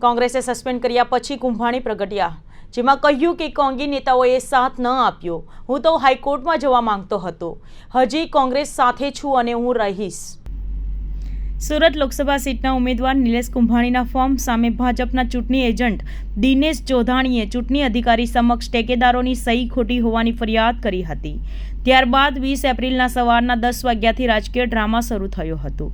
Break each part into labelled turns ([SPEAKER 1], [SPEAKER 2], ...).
[SPEAKER 1] કોંગ્રેસે સસ્પેન્ડ કર્યા પછી કુંભાણી પ્રગટ્યા, જેમાં કહ્યું કે કોંગી નેતાઓએ સાથ ન આપ્યો. હું તો હાઈકોર્ટમાં જવા માંગતો હતો. હજી કોંગ્રેસ સાથે છું અને હું રહીશ. સુરત લોકસભા સીટના ઉમેદવાર નિલેશ કુંભાણીના ફોર્મ સામે ભાજપના ચૂંટણી એજન્ટ દિનેશ જોધાણીએ ચૂંટણી અધિકારી સમક્ષ ટેકેદારોની સહી ખોટી હોવાની ફરિયાદ કરી હતી. ત્યારબાદ વીસ એપ્રિલના સવારના દસ વાગ્યાથી રાજકીય ડ્રામા શરૂ થયો હતો.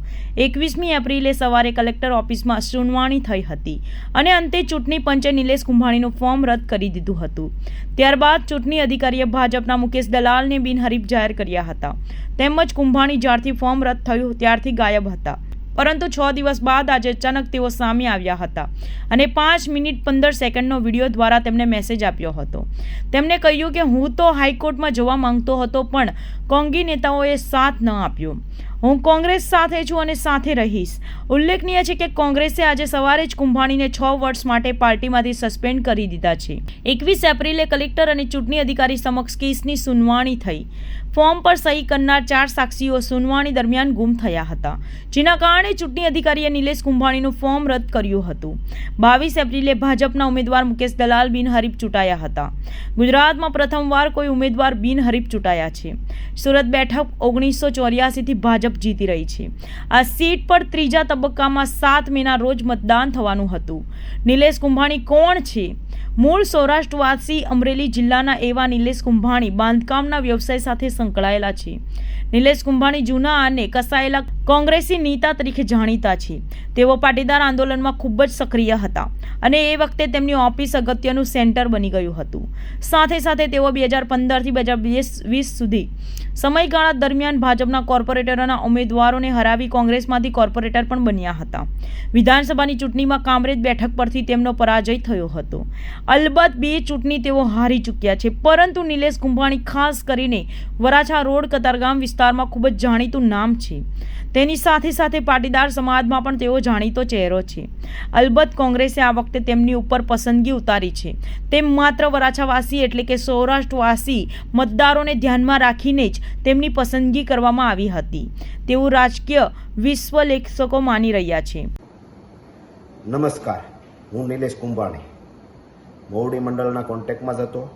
[SPEAKER 1] એકવીસમી એપ્રિલે સવારે કલેક્ટર ઓફિસમાં સુનવાણી થઈ હતી અને અંતે ચૂંટણી પંચે નિલેશ કુંભાણીનું ફોર્મ રદ કરી દીધું હતું. ત્યારબાદ ચૂંટણી અધિકારીએ ભાજપના મુકેશ દલાલને બિનહરીફ જાહેર કર્યા હતા. તેમજ કુંભાણી જ્યારથી ફોર્મ રદ થયું ત્યારથી ગાયબ હતા. પરંતુ છ દિવસ બાદ આજે અચાનક તેઓ સામે આવ્યા હતા અને પાંચ મિનિટ પંદર સેકન્ડનો વીડિયો દ્વારા તેમને મેસેજ આપ્યો હતો. તેમણે કહ્યું કે હું તો હાઈકોર્ટમાં જવા માંગતો હતો, પણ કોંગી નેતાઓએ સાથ ન આપ્યો. હું કોંગ્રેસ સાથે છું અને સાથે રહીશ. ઉલ્લેખનીય છે કે કોંગ્રેસે આજે સવારે જ કુંભાણીને છ વર્ષ માટે પાર્ટીમાંથી સસ્પેન્ડ કરી દીધા છે. એકવીસ એપ્રિલે કલેક્ટર અને ચૂંટણી અધિકારી સમક્ષ કેસની સુનવાણી થઈ. ફોર્મ પર સહી કરનાર ચાર સાક્ષીઓ સુનવાણી દરમિયાન ગુમ થયા હતા. જેના કારણે ચૂંટણી અધિકારીએ નિલેશ કુંભાણીનું ફોર્મ રદ કર્યું હતું. બાવીસ એપ્રિલે ભાજપના ઉમેદવાર મુકેશ દલાલ બિનહરીફ ચૂંટાયા હતા. ગુજરાતમાં પ્રથમવાર કોઈ ઉમેદવાર બિનહરીફ ચૂંટાયા છે. સુરત બેઠક ઓગણીસો ચોર્યાસીથી ભાજપ જીતી રહી છે. આ સીટ પર ત્રીજા તબક્કામાં સાત મેના રોજ મતદાન થવાનું હતું. નિલેશ કુંભાણી કોણ છે? મૂળ સૌરાષ્ટ્રવાસી અમરેલી જિલ્લાના એવા નિલેશ કુંભાણી બાંધકામના વ્યવસાય સાથે સંકળાયેલા છે. નિલેશ કુંભાણી જૂના અને કસાયેલા કોંગ્રેસી નેતા તરીકે જાણીતા છે. તેઓ પાટીદાર આંદોલનમાં ખૂબ જ સક્રિય હતા અને એ વખતે તેમની ઓફિસ અગત્યનું સેન્ટર બની ગયું હતું. સાથે સાથે તેઓ બે હજાર પંદરથી બે હજાર વીસ સુધી સમયગાળા દરમિયાન ભાજપના કોર્પોરેટરોના ઉમેદવારોને હરાવી કોંગ્રેસમાંથી કોર્પોરેટર પણ બન્યા હતા. વિધાનસભાની ચૂંટણીમાં કામરેજ બેઠક પરથી તેમનો પરાજય થયો હતો. અલબત્ત બે ચૂંટણી તેઓ હારી ચૂક્યા છે, પરંતુ નિલેશ કુંભાણી ખાસ કરીને વરાછા રોડ, કતારગામ વિસ્તારમાં ખૂબ જ જાણીતું નામ છે. તેની સાથે સાથે પાટીદાર સમાજમાં પણ તેઓ જાણીતો ચહેરો છે. અલબત્ત કોંગ્રેસે આ વખતે તેમની ઉપર પસંદગી ઉતારી છે. તેમ માત્ર વરાછાવાસી એટલે કે સૌરાષ્ટ્રવાસી મતદારોને ધ્યાનમાં રાખીને જ તેમની પસંદગી કરવામાં આવી હતી. તેવું રાજકીય વિશ્વ લેખકો માની રહ્યા છે.
[SPEAKER 2] નમસ્કાર, હું નિલેશ કુંભાણી. મોવડી મંડળના કોન્ટેક્ટમાં જ હતો.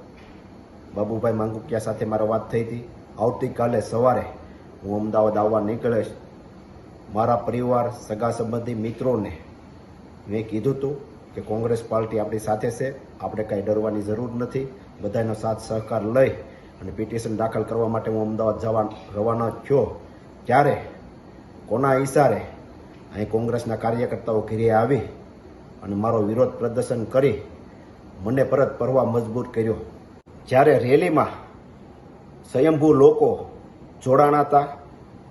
[SPEAKER 2] બાબુભાઈ માંગુકિયા સાથે મારો વાત થઈ હતી. આવતીકાલે સવારે હું અમદાવાદ આવવા નીકળીશ. મારા પરિવાર, સગા સંબંધી મિત્રોને મેં કીધું હતું કે કોંગ્રેસ પાર્ટી આપણી સાથે છે. આપણે કાંઈ ડરવાની જરૂર નથી. બધાનો સાથ સહકાર લઈ અને પિટિશન દાખલ કરવા માટે હું અમદાવાદ જવા રવાના થયો. ત્યારે કોના ઈશારે અહીં કોંગ્રેસના કાર્યકર્તાઓ ઘેરે આવી અને મારો વિરોધ પ્રદર્શન કરી મને પરત ફરવા મજબૂર કર્યો. જ્યારે રેલીમાં સ્વયંભૂ લોકો જોડાણા હતા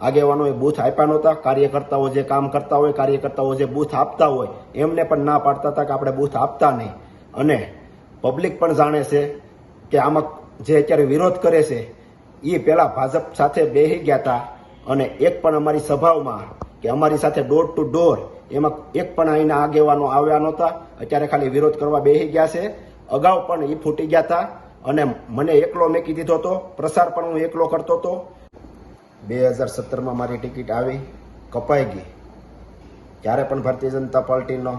[SPEAKER 2] આગેવાનોએ બૂથ આપ્યા નહોતા, કાર્યકર્તાઓ જે કામ કરતા હોય, કાર્યકર્તાઓ જે બૂથ આપતા હોય, એમને પણ ના પાડતા હતા કે આપણે બૂથ આપતા નહીં. અને પબ્લિક પણ જાણે છે કે આમાં જે અત્યારે વિરોધ કરે છે એ પહેલાં ભાજપ સાથે બેસી ગયા હતા અને એક પણ અમારી સભાઓમાં કે અમારી સાથે ડોર ટુ ડોર એમાં એક પણ અહીંના આગેવાનો આવ્યા નહોતા, અત્યારે ખાલી વિરોધ કરવા બેસી ગયા છે. અગાઉ પણ એ ફૂટી ગયા હતા અને મને એકલો મેકી દીધો હતો પ્રસાર પણ હું એકલો કરતો હતો. બે હજાર સત્તરમાં મારી ટિકિટ આવી, કપાઈ ગઈ. ત્યારે પણ ભારતીય જનતા પાર્ટીનો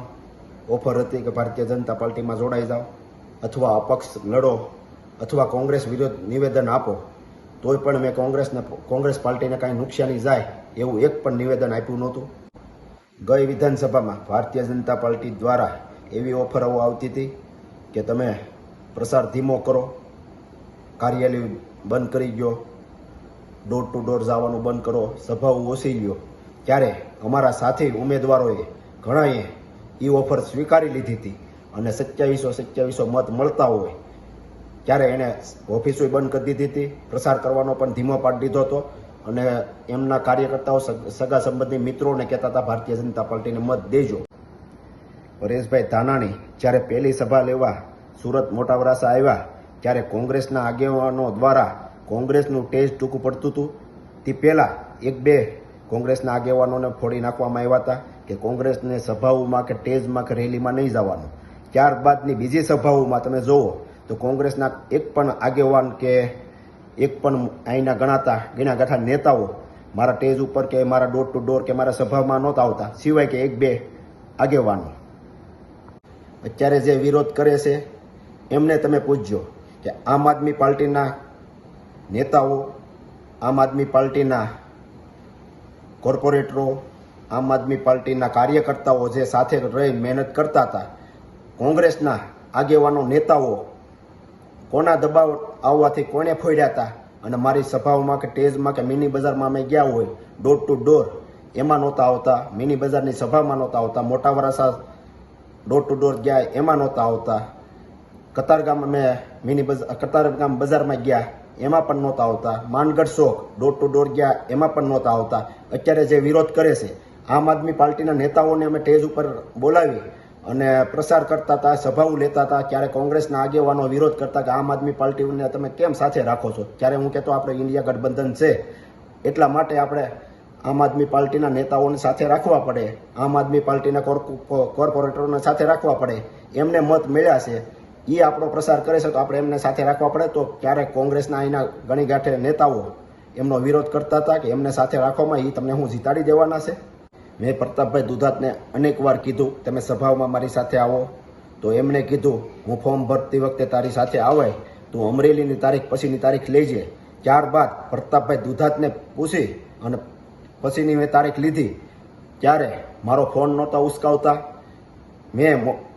[SPEAKER 2] ઓફર હતી કે ભારતીય જનતા પાર્ટીમાં જોડાઈ જાઓ, અથવા અપક્ષ લડો, અથવા કોંગ્રેસ વિરુદ્ધ નિવેદન આપો, તોય પણ મેં કોંગ્રેસને, કોંગ્રેસ પાર્ટીને કાંઈ નુકસાની જાય એવું એક પણ નિવેદન આપ્યું નહોતું. ગઈ વિધાનસભામાં ભારતીય જનતા પાર્ટી દ્વારા એવી ઓફરો આવતી હતી કે તમે પ્રસાર ધીમો કરો, કાર્યાલય બંધ કરી ગયો ડોર ટુ ડોર જવાનું બંધ કરો. સભાઓ ઓછી ગયો ત્યારે અમારા સાથી ઉમેદવારોએ ઘણાએ એ ઓફર સ્વીકારી લીધી હતી અને સત્યાવીસો સત્યાવીસો મત મળતા હોય ત્યારે એણે ઓફિસો બંધ કરી દીધી હતી. પ્રસાર કરવાનો પણ ધીમો પાડી દીધો હતો અને એમના કાર્યકર્તાઓ સગા સંબંધી મિત્રોને કહેતા હતા, ભારતીય જનતા પાર્ટીને મત દેજો. પરેશભાઈ ધાનાણી જ્યારે પહેલી સભા લેવા સુરત મોટા વરાસા આવ્યા, ત્યારે કોંગ્રેસના આગેવાનો દ્વારા કોંગ્રેસનું ટેજ ટૂંકું પડતું હતું. તે પહેલાં એક બે કોંગ્રેસના આગેવાનોને ફોડી નાખવામાં આવ્યા હતા કે કોંગ્રેસને સભાઓમાં કે ટેજમાં કે રેલીમાં નહીં જવાનું. ત્યારબાદની બીજી સભાઓમાં તમે જુઓ તો કોંગ્રેસના એક પણ આગેવાન કે એક પણ અહીંના ગણાતા ગણા ગાંઠા નેતાઓ મારા ટેજ ઉપર કે મારા ડોર ટુ ડોર કે મારા સભામાં નહોતા આવતા. સિવાય કે એક બે આગેવાનો. અત્યારે જે વિરોધ કરે છે, એમને તમે પૂછજો કે આમ આદમી પાર્ટીના નેતાઓ, આમ આદમી પાર્ટીના કોર્પોરેટરો, આમ આદમી પાર્ટીના કાર્યકર્તાઓ જે સાથે રહી મહેનત કરતા હતા, કોંગ્રેસના આગેવાનો નેતાઓ કોના દબાવ આવવાથી કોને ફોડ્યા હતા? અને મારી સભાઓમાં કે ટેજમાં કે મિની બજારમાં અમે ગયા હોય ડોર ટુ ડોર એમાં નહોતા આવતા. મિની બજારની સભામાં નહોતા આવતા. મોટા વરાસા ડોર ટુ ડોર ગયા, એમાં નહોતા આવતા. કતારગામ અમે મિની બજાર કતારગામ બજારમાં ગયા. એમાં પણ નહોતા આવતા. માનગઢ શોખ, ડોર ટુ ડોર ગયા, એમાં પણ નહોતા આવતા. અત્યારે જે વિરોધ કરે છે, આમ આદમી પાર્ટીના નેતાઓને અમે ટેજ ઉપર બોલાવી અને પ્રસાર કરતા હતા, સભાઓ લેતા હતા ત્યારે કોંગ્રેસના આગેવાનો વિરોધ કરતા કે આમ આદમી પાર્ટીને તમે કેમ સાથે રાખો છો? ત્યારે હું કહેતો આપણે ઇન્ડિયા ગઠબંધન છે, એટલા માટે આપણે આમ આદમી પાર્ટીના નેતાઓને સાથે રાખવા પડે, આમ આદમી પાર્ટીના કોર્પો- કોર્પોરેટરોને સાથે રાખવા પડે. એમને મત મળ્યા છે. એ આપણો પ્રસાર કરે છે, તો આપણે એમને સાથે રાખવા પડે. તો ક્યારેક કોંગ્રેસના અહીંના ગણી ગાંઠે નેતાઓ એમનો વિરોધ કરતા હતા કે એમને સાથે રાખવામાં એ તમને હું જીતાડી દેવાના છે. મેં પ્રતાપભાઈ દુધાતને અનેક વાર કીધું, તમે સભાઓમાં મારી સાથે આવો. તો એમણે કીધું, હું ફોર્મ ભરતી વખતે તારી સાથે આવે, તું અમરેલીની તારીખ પછીની તારીખ લેજે. ત્યારબાદ પ્રતાપભાઈ દુધાતને પૂછી, અને પછીની મેં તારીખ લીધી. ત્યારે મારો ફોન નહોતા ઉસકાવતા. મો-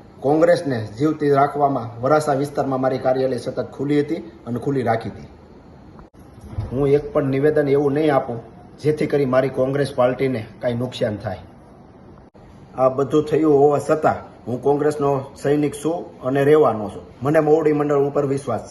[SPEAKER 2] કોંગ્રેસને જીવતી રાખવામાં વરાસા વિસ્તારમાં મારી કાર્યાલય સતત ખુલ્લી હતી અને ખુલ્લી રાખી હતી. હું એક પણ નિવેદન એવું નહીં આપું, જેથી કરી મારી કોંગ્રેસ પાર્ટીને કાંઈ નુકસાન થાય. આ બધું થયું હોવા છતાં હું કોંગ્રેસનો સૈનિક છું અને રહેવાનો છું. મને મોવડી મંડળ ઉપર વિશ્વાસ છે.